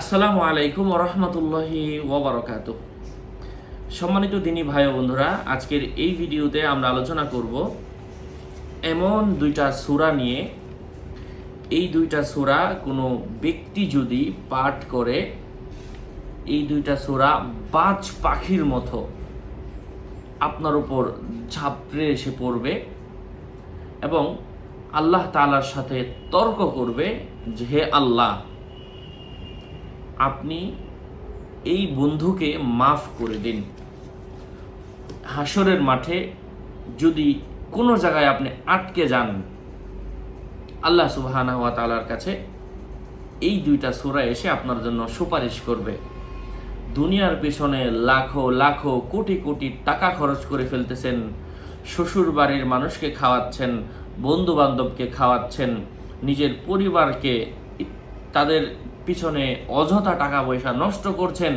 আসসালামু আলাইকুম রহমতুল্লাহি ওবরকাত সম্মানিত দিনী ভাই বন্ধুরা, আজকের এই ভিডিওতে আমরা আলোচনা করব এমন দুইটা সুরা নিয়ে। এই দুইটা সুরা কোনো ব্যক্তি যদি পাঠ করে, এই দুইটা সুরা বাজ পাখির মতো আপনার উপর ঝাপড়ে এসে পড়বে এবং আল্লাহ তালার সাথে তর্ক করবে যে হে আল্লাহ আপনি এই বন্ধুকে মাফ করে দিন। হাসরের মাঠে যদি কোনো জায়গায় আপনি আটকে যান, আল্লাহ সুবাহানা ওয়া তালার কাছে এই দুইটা সুরা এসে আপনার জন্য সুপারিশ করবে। দুনিয়ার পেছনে লাখো লাখো, কোটি কোটি টাকা খরচ করে ফেলতেছেন শ্বশুর বাড়ির মানুষকে খাওয়াচ্ছেন বন্ধু বান্ধবকে খাওয়াচ্ছেন, নিজের পরিবারকে, তাদের পিছনে অযথা টাকা পয়সা নষ্ট করছেন।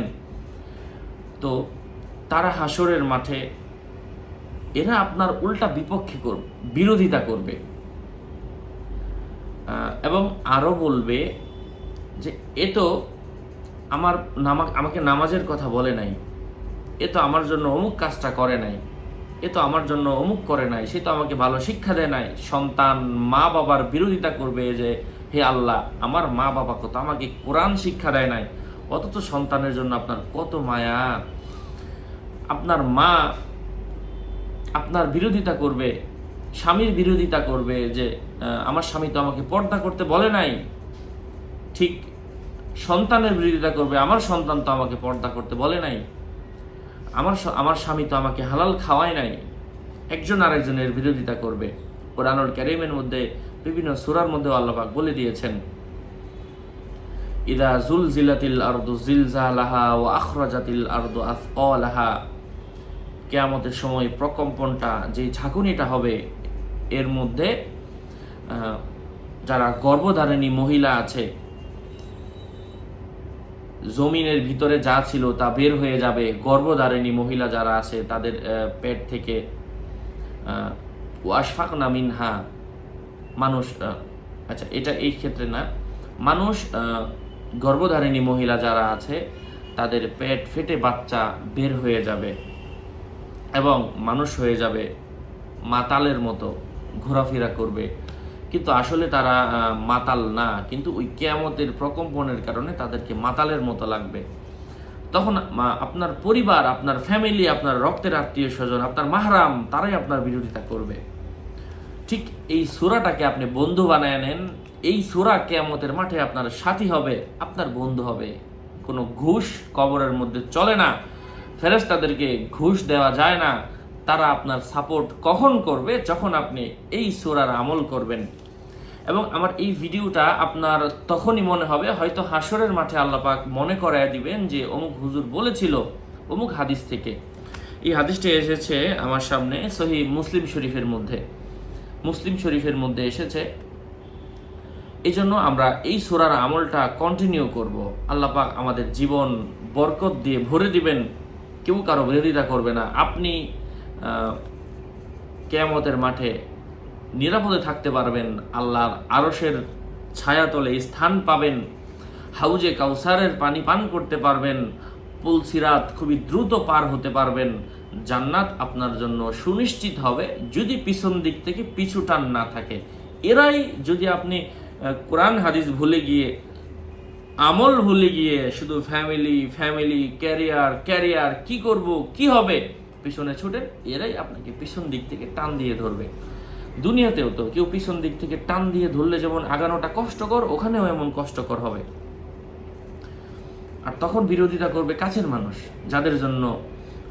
তো তারা হাসরের মাঠে এরা আপনার উল্টা বিপক্ষে করবে বিরোধিতা করবে। এবং আরও বলবে যে, এ তো আমার নামা, আমাকে নামাজের কথা বলে নাই। এ তো আমার জন্য অমুক কাজটা করে নাই। এ তো আমার জন্য অমুক করে নাই। সে তো আমাকে ভালো শিক্ষা দেয় নাই। সন্তান মা বাবার বিরোধিতা করবে যে হে আল্লাহ, আমার মা বাবা কত আমাকে কোরআন শিক্ষা দেয় নাই, অথচ সন্তানের জন্য আপনার কত মায়া। আপনার মা আপনার বিরোধিতা করবে, স্বামীর বিরোধিতা করবে যে আমার স্বামী তো আমাকে পর্দা করতে বলে নাই। ঠিক সন্তানের বিরোধিতা করবে, আমার সন্তান তো আমাকে পর্দা করতে বলে নাই। আমার আমার স্বামী তো আমাকে হালাল খাওয়ায় নাই। একজন আরেকজনের বিরোধিতা করবে। কোরআনুল ক্যারিমের মধ্যে বিভিন্ন সুরার মধ্যে আল্লাপাক বলে দিয়েছেন, ইদা জুল জিলাতিল আরদু জিলজালাহা ও আখরাজাতিল আরদু আফকালাহা কেয়ামতের সময় প্রকম্পনটা যে ঝাঁকুনিটা হবে, এর মধ্যে যারা গর্ভধারিণী মহিলা আছে, জমিনের ভিতরে যা ছিল তা বের হয়ে যাবে। গর্ভধারিণী মহিলা যারা আছে, তাদের পেট থেকে ওয়াশফাক না মিনহা মানুষ আচ্ছা এটা এই ক্ষেত্রে না। মানুষ গর্ভধারিণী মহিলা যারা আছে, তাদের পেট ফেটে বাচ্চা বের হয়ে যাবে এবং মানুষ হয়ে যাবে মাতালের মতো, ঘোরাফেরা করবে। কিন্তু আসলে তারা মাতাল না, কিন্তু ওই কেয়ামতের প্রকম্পনের কারণে তাদেরকে মাতালের মতো লাগবে। তখন আপনার পরিবার, আপনার ফ্যামিলি আপনার রক্তের আত্মীয় স্বজন আপনার মাহরাম, তারাই আপনার বিরোধিতা করবে। ঠিক এই সুরাটাকে আপনি বন্ধু বানায় নেন। এই সুরা কেয়ামতের মাঠে আপনার সাথী হবে, আপনার বন্ধু হবে। কোনো ঘুষ কবরের মধ্যে চলে না। ফেরেশতাদেরকে ঘুষ দেওয়া যায় না। তারা আপনার সাপোর্ট কখন করবে? যখন আপনি এই সুরার আমল করবেন। এবং আমার এই ভিডিওটা আপনার তখনই মনে হবে, হয়তো হাসরের মাঠে আল্লাপাক মনে করায় দিবেন যে, অমুক হুজুর বলেছিল, অমুক হাদিস থেকে। এই হাদিসটি এসেছে আমার সামনে সহি মুসলিম শরীফের মধ্যে। মুসলিম শরীফের মধ্যে এসেছে। এই জন্য আমরা এই সুরার আমলটা কন্টিনিউ করব। আল্লাহ পাক আমাদের জীবন বরকত দিয়ে ভরে দিবেন। কেউ কারও বিরোধিতা করবে না। আপনি কেয়ামতের মাঠে নিরাপদে থাকতে পারবেন। আল্লাহর আরশের ছায়াতলে স্থান পাবেন। হাউজে কাউসারের পানি পান করতে পারবেন। পুলসিরাত খুবই দ্রুত পার হতে পারবেন। জান্নাত আপনার জন্য সুনিশ্চিত হবে যদি পিছন দিক থেকে পিছু টান না থাকে। এরাই যদি আপনি কোরআন হাদিস ভুলে গিয়ে, আমল ভুলে গিয়ে শুধু ফ্যামিলি ফ্যামিলি ক্যারিয়ার ক্যারিয়ার কি করব, কি হবে, পিছনে ছুটে এরাই আপনাকে পিছন দিক থেকে টান দিয়ে ধরবে। দুনিয়াতেও তো কেউ পিছন দিক থেকে টান দিয়ে ধরলে যেমন আগানোটা কষ্টকর, ওখানেও এমন কষ্টকর হবে। আর তখন বিরোধিতা করবে কাছের মানুষ, যাদের জন্য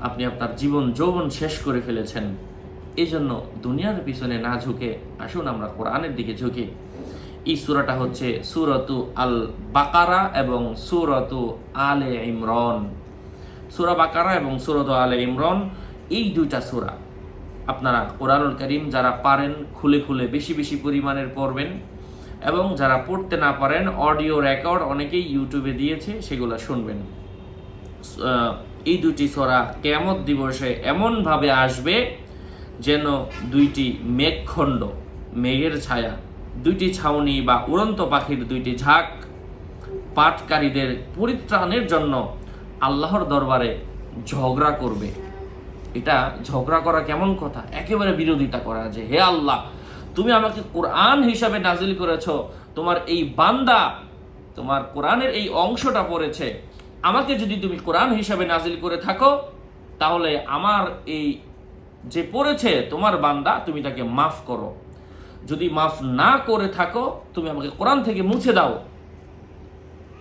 আপনি আপনার জীবন, যৌবন শেষ করে ফেলেছেন। এই জন্য দুনিয়ার পিছনে না ঝুঁকে, আসুন আমরা কোরআনের দিকে ঝুঁকি। এই সুরাটা হচ্ছে সুরতু আল বাকারা এবং সুরতু আলে ইমরন। সুরা বাকারা এবং সুরত আলে ইমরন, এই দুইটা সুরা আপনারা কোরআনুল করিম যারা পারেন, খুলে খুলে বেশি বেশি পরিমাণের পড়বেন এবং যারা পড়তে না পারেন, অডিও রেকর্ড অনেকেই ইউটিউবে দিয়েছে, সেগুলো শুনবেন। এই দুটি সোরা কেয়ামত দিবসে এমনভাবে আসবে যেন দুইটি মেঘখণ্ড, মেঘের ছায়া, দুইটি ছাউনি বা উড়ন্ত পাখির দুইটি ঝাঁক পাঠকারীদের পরিত্রাণের জন্য আল্লাহর দরবারে ঝগড়া করবে। এটা ঝগড়া করা কেমন কথা? একেবারে বিরোধিতা করা যে, হে আল্লাহ, তুমি আমাকে কোরআন হিসাবে নাজিল করেছ, তোমার এই বান্দা, তোমার কোরআনের এই অংশটা পড়েছে আমাকে যদি তুমি কোরআন হিসাবে নাজিল করে থাকো, তাহলে আমার এই যে পড়েছে তোমার বান্দা, তুমি তাকে মাফ করো। যদি মাফ না করে থাকো, তুমি আমাকে কোরআন থেকে মুছে দাও।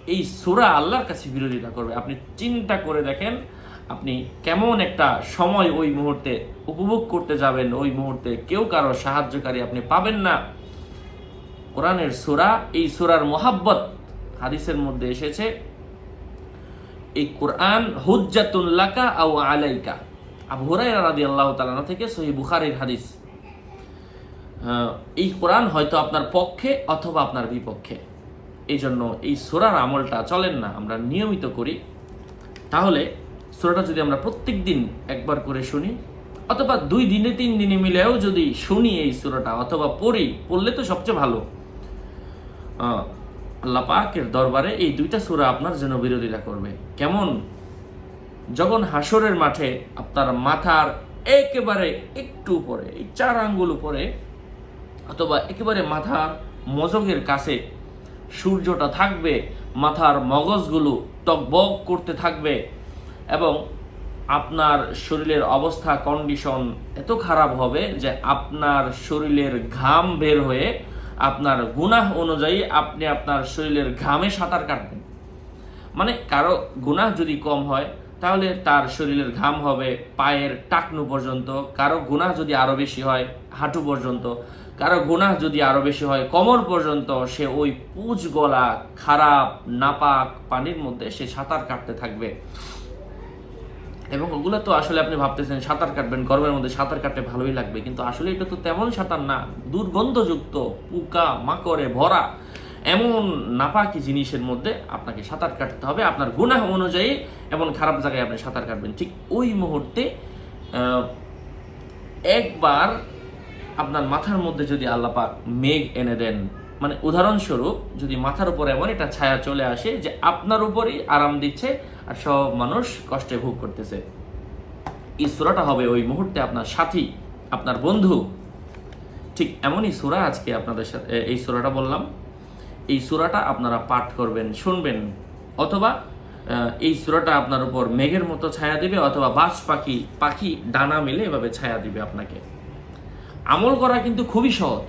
এই সুরা আল্লাহর কাছে বিরোধিতা করবে। আপনি চিন্তা করে দেখেন, আপনি কেমন একটা সময় ওই মুহূর্তে উপভোগ করতে যাবেন, ওই মুহূর্তে কেউ কারও সাহায্যকারী আপনি পাবেন না। কোরআনের সুরা, এই সুরার মোহাব্বত হাদিসের মধ্যে এসেছে এই কোরআন হুজ্জাতুল্লাকা আও আলাইকা। আবু হুরাইরা রাদিয়াল্লাহু তাআলা থেকে সহি বুখারীর হাদিস। এই কোরআন হয়তো আপনার পক্ষে অথবা আপনার বিপক্ষে। এই জন্য এই সোরার আমলটা চলেন না, আমরা নিয়মিত করি। তাহলে সোরাটা যদি আমরা প্রত্যেক দিন একবার করে শুনি, অথবা দুই দিনে, তিন দিনে মিলেও যদি শুনি এই সুরাটা, অথবা পড়ি, পড়লে তো সবচেয়ে ভালো। আল্লাহ পাকের দরবারে এই দুইটা সুরা আপনার জন্য বিরোধিতা করবে। কেমন? যখন হাসরের মাঠে আপনার মাথার একেবারে একটু উপরে, এই চার আঙ্গুল উপরে, অথবা একেবারে মাথার মজগের কাছে সূর্যটা থাকবে, মাথার মগজগুলো টকবক করতে থাকবে, এবং আপনার শরীরের অবস্থা কন্ডিশন এত খারাপ হবে যে আপনার শরীরের ঘাম বের হয়ে আপনার গুনাহ অনুযায়ী আপনি আপনার শরীরের ঘামে সাঁতার কাটবেন। মানে কারও গুনাহ যদি কম হয়, তাহলে তার শরীরের ঘাম হবে পায়ের টাকনু পর্যন্ত। কারও গুনাহ যদি আরও বেশি হয়, হাঁটু পর্যন্ত। কারও গুনাহ যদি আরও বেশি হয়, কোমর পর্যন্ত, সে ওই পুজ গলা খারাপ, নাপাক পানির মধ্যে সে সাঁতার কাটতে থাকবে। এবং ওগুলো তো আসলে আপনি ভাবতেছেন, সাঁতার কাটবেন, গরমের মধ্যে সাঁতার কাটতে ভালোই লাগবে। কিন্তু আসলে এটা তো তেমন সাঁতার না, দুর্গন্ধযুক্ত, পোকা, মাকড়ে, ভরা, এমন নাপাকি জিনিসের মধ্যে আপনাকে সাঁতার কাটতে হবে। আপনার গুনাহ অনুযায়ী এমন খারাপ জায়গায় আপনি সাঁতার কাটবেন। ঠিক ওই মুহূর্তে একবার আপনার মাথার মধ্যে যদি আল্লাপাক মেঘ এনে দেন মানে উদাহরণস্বরূপ যদি মাথার উপর এমন একটা ছায়া চলে আসে যে আপনার উপরই আরাম দিচ্ছে আর সব মানুষ কষ্টে ভোগ করতেছে। এই সুরাটা হবে ওই মুহূর্তে আপনার সাথী, আপনার বন্ধু। ঠিক এমনই সুরা আজকে আপনাদের সাথে এই সুরাটা বললাম। এই সুরাটা আপনারা পাঠ করবেন, শুনবেন। অথবা এই সুরাটা আপনার উপর মেঘের মতো ছায়া দিবে অথবা বাজ পাখি পাখি ডানা মেলে এভাবে ছায়া দিবে আপনাকে। আমল করা কিন্তু খুবই সহজ।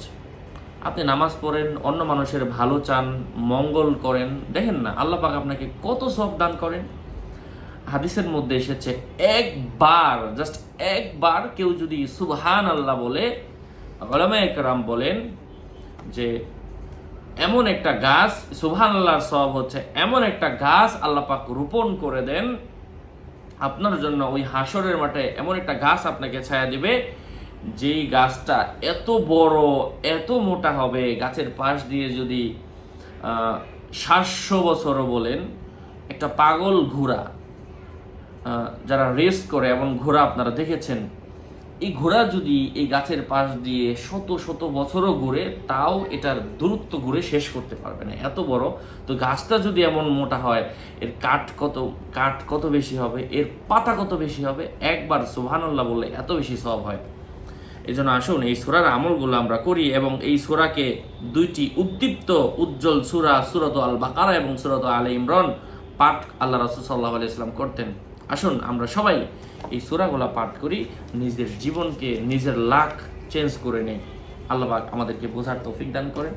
আপনি নামাজ পড়েন, অন্য মানুষের ভালো চান, মঙ্গল করেন, দেখেন না, আল্লাহ পাক আপনাকে কত সব দান করেন। হাদিসের মধ্যে এসেছে, একবার জাস্ট একবার কেউ যদি সুবহান আল্লাহ বলে, ওলামা একরাম বলেন যে এমন একটা গাছ সুবহান আল্লাহর সব হচ্ছে, এমন একটা গাছ আল্লাহ পাক রোপণ করে দেন, আপনার জন্য ওই হাসরের মাঠে এমন একটা গাছ আপনাকে ছায়া দিবে, যেই গাছটা এত বড়, এত মোটা হবে, গাছের পাশ দিয়ে যদি সাতশো বছরও বলেন, একটা পাগল ঘোড়া যারা রেস করে এমন ঘোড়া আপনারা দেখেছেন, এই ঘোড়া যদি এই গাছের পাশ দিয়ে শত শত বছরও ঘুরে, তাও এটার দূরত্ব ঘুরে শেষ করতে পারবে না। এত বড়। তো গাছটা যদি এমন মোটা হয়, এর কাঠ কত কাঠ কত বেশি হবে, এর পাতা কত বেশি হবে, একবার সুবহানাল্লাহ বললে এত বেশি সব হয়। এই জন্য আসুন, এই সুরার আমলগুলো আমরা করি এবং এই সুরাকে দুইটি উদ্দীপ্ত, উজ্জ্বল সুরা, সুরত আল বাকারা এবং সুরত আল ইমরান পাঠ আল্লাহ রাসুল সাল্লাহ আলাইসলাম করতেন। আসুন, আমরা সবাই এই সুরাগুলা পাঠ করি, নিজের জীবনকে নিজের লাখ চেঞ্জ করে নেই। আল্লাপাক আমাদেরকে বোঝার তৌফিক দান করেন,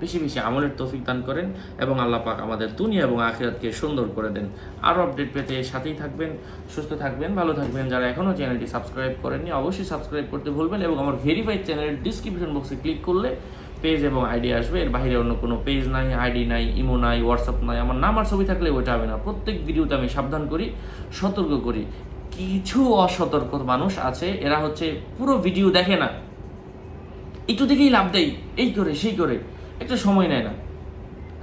বেশি বেশি আমলের তৌফিক দান করেন এবং আল্লাহ পাক আমাদের দুনিয়া এবং আখিরাতকে সুন্দর করে দেন। আরও আপডেট পেতে সাথেই থাকবেন, সুস্থ থাকবেন, ভালো থাকবেন। যারা এখনও চ্যানেলটি সাবস্ক্রাইব করেননি, অবশ্যই সাবস্ক্রাইব করতে ভুলবেন এবং আমার ভেরিফাইড চ্যানেলের ডিসক্রিপশন বক্সে ক্লিক করলে পেজ এবং আইডি আসবে, এর বাইরে অন্য কোনো পেজ নাই আইডি নাই ইমো নাই হোয়াটসঅ্যাপ নাই, আমার নাম আর ছবি থাকলে ওইটা হবে না। প্রত্যেক ভিডিওতে আমি সাবধান করি, সতর্ক করি। কিছু অসতর্ক মানুষ আছে, এরা হচ্ছে পুরো ভিডিও দেখে না। একটু দেখেই লাভ দেয় এই করে, সেই করে, একটা সময় নেয় না।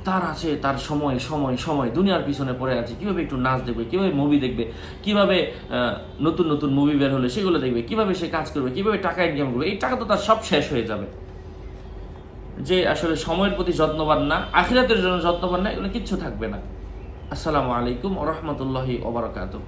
তার আছে, তার সময় সময় সময়, দুনিয়ার পিছনে পড়ে আছে, কীভাবে একটু নাচ দেখবে, কীভাবে মুভি দেখবে, কীভাবে নতুন নতুন মুভি বের হলে সেগুলো দেখবে, কীভাবে সে কাজ করবে, কীভাবে টাকা ইনকাম করবে, এই টাকা তো তার সব শেষ হয়ে যাবে। যে আসলে সময়ের প্রতি যত্নবান না, আখিরাতের জন্য যত্নবান না, এগুলো কিচ্ছু থাকবে না। আসসালামু আলাইকুম রহমতুল্লাহি ওবরাকাতুহ